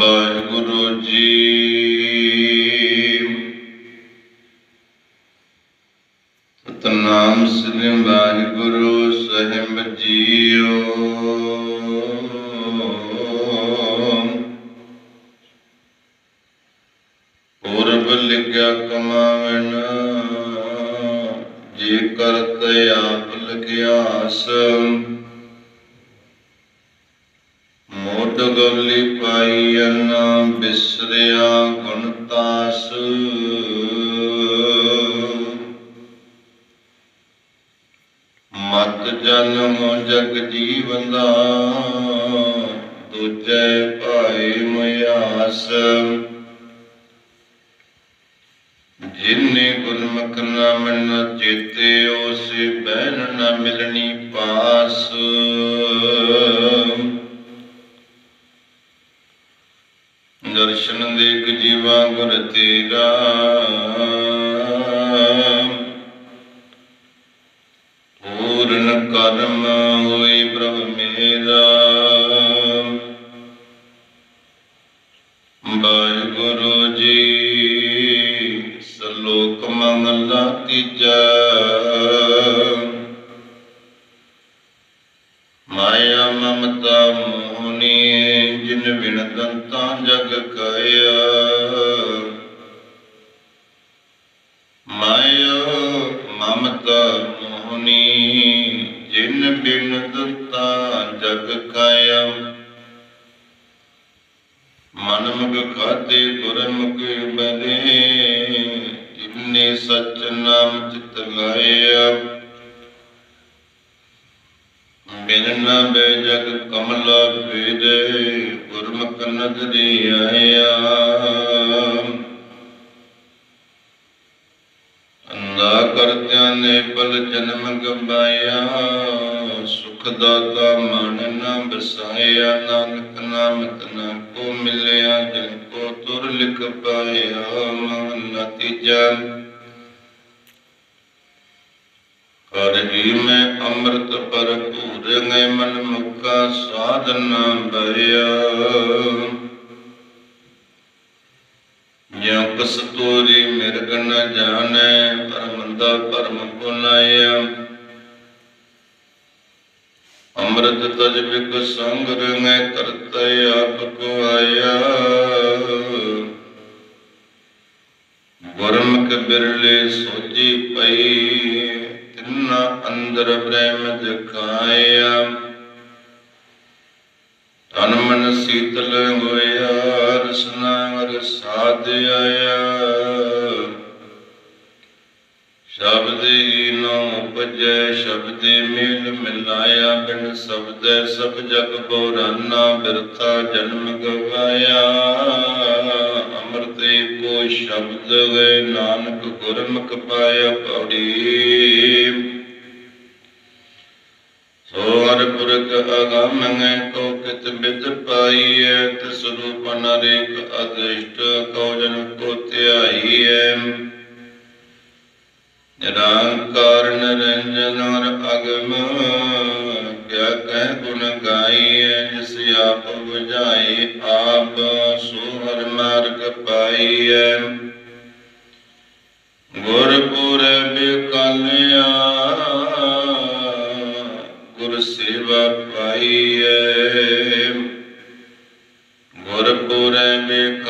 ਵਾਹਿਗੁਰੂ ਜੀ। ਸਤਨਾਮ ਸ੍ਰੀ ਵਾਹਿਗੁਰੂ ਸਾਹਿਬ ਜੀਓ। ਪੂਰਬ ਲਿਖਿਆ ਕਮਾਵਨ ਜੇਕਰ ਕਰਤ ਆਪ ਲਗਿਆਸ ਮੋਟ ਗਵਲੀ ਪਾਈ ਅੰਨਾ ਬਿਸਰਿਆ ਗੁਣ ਤਾਸ। ਮਤ ਜਨਮ ਜਗ ਜੀਵੰਦਾ ਦੂਜੇ ਭਾਈ ਮਿਆਸ। ਜਿਨੇ ਗੁਰਮੁਖ ਨਾ ਨ ਚੇਤੇ, ਉਸ ਬਹਿਣ ਨਾ ਮਿਲਣੀ ਪਾਸ। ਤੇਰਾ। ਪੂਰਨ ਕਰਮ ਹੋਈ ਪ੍ਰਭ ਮੇਰਾ। ਵਾਹਿਗੁਰੂ ਜੀ ਸਲੋਕ ਮੰਗਲਾ ਤੀਜਾ। ਮਮਤਾ ਮੋਹਨੀ ਜਿਨ ਬਿਨ ਦੰਤਾਂ ਜਗ ਕਾਇਆ ਮਨ ਮੁਖ ਖਾਤੇ ਗੁਰਮੁਖ ਬਦੇ ਜਿਨੇ ਸਚ ਨਾਮ ਚਿਤ ਲਾਇਆ। ਬਿਨ ਨਾ ਬੇ ਜਗ ਕਮਲਾ ਪੀਦੇ ਗੁਰਮੁਖ ਨਦਰੀ ਆਇਆ। ਨੇ ਪਲ ਜਨਮ ਗਵਾਇਆ ਸੁਖ ਦਾਤਾ ਮਨ ਨਾ ਬਸਾਇਆ ਨਾਨਕ ਨਾਮ ਤਨਾ ਕੋ ਮਿਲਿਆ, ਜਿਨ ਕੋ ਤੁਰ ਲਿਖ ਪਾਇਆ, ਮਨ ਨਤੀਜਾ ਕਰ ਮੈਂ ਅੰਮ੍ਰਿਤ ਭਰਪੂਰ ਗਏ ਮਨ ਮੁਕਾ ਸਾਧਨਾ ਬਰਿਆ ਕਸਤੂਰੀ ਮਿਰਗ ਨ ਜਾਣੈ ਪਰਮੰਦਾ ਪਰਮ ਪੁਨਾਇਆ ਅੰਮ੍ਰਿਤ ਤਜ ਬਿਕ ਸੰਗ ਰੰਗੈ ਕਰਤੈ ਆਪ ਕੋ ਆਇਆ। ਗੁਰਮੁਖ ਬਿਰਲੇ ਸੋਜੀ ਪਈ, ਤਿੰਨਾ ਅੰਦਰ ਬ੍ਰਹਮ ਦਿਖਾਇਆ ਤਨ ਮਨ ਸੀਤਲ ਹੋਇਆ, ਰਸਨਾ ਰਸਾਦ ਆਇਆ। ਸ਼ਬਦੇ ਨੋ ਉਪਜੈ, ਸ਼ਬਦੇ ਮੇਲ ਮਿਲਾਇਆ, ਬਿਨ ਸ਼ਬਦੈ ਸਭ ਜਗ ਬੋਰਾਨਾ ਬਿਰਥਾ ਜਨਮ ਗਵਾਇਆ। ਅੰਮ੍ਰਿਤੇ ਕੋ ਸ਼ਬਦ ਗਏ, ਨਾਨਕ ਗੁਰਮੁਖ ਪਾਇਆ ਪੌੜੀ। ਸੋ ਹਰ ਪੁਰਖ ਅਗਮ ਕੋ ਕਿਤ ਬਿਦ ਪਾਈਐ, ਤਿਸ ਰੂਪ ਨਰੇਕ ਅਦਿਸ਼ਟ ਨਿਰੰਕਾਰ ਨਿਰੰਜਨ ਔਰ ਅਗਮ, ਕਿਆ ਕਹਿ ਗੁਣ ਗਾਈਐ ਜਿਸ ਆਪ 부ਝਾਈ ਆਪ ਸੋ ਹਰ ਮਾਰਗ ਪਾਈਐ। ਗੁਰਪੁਰਬ ਕਾਲਿਆ ਗੁਰ ਸੇਵਾ ਪਾਈਐ। ਗੁਰਪੁਰਬ ਕਾਲਿਆ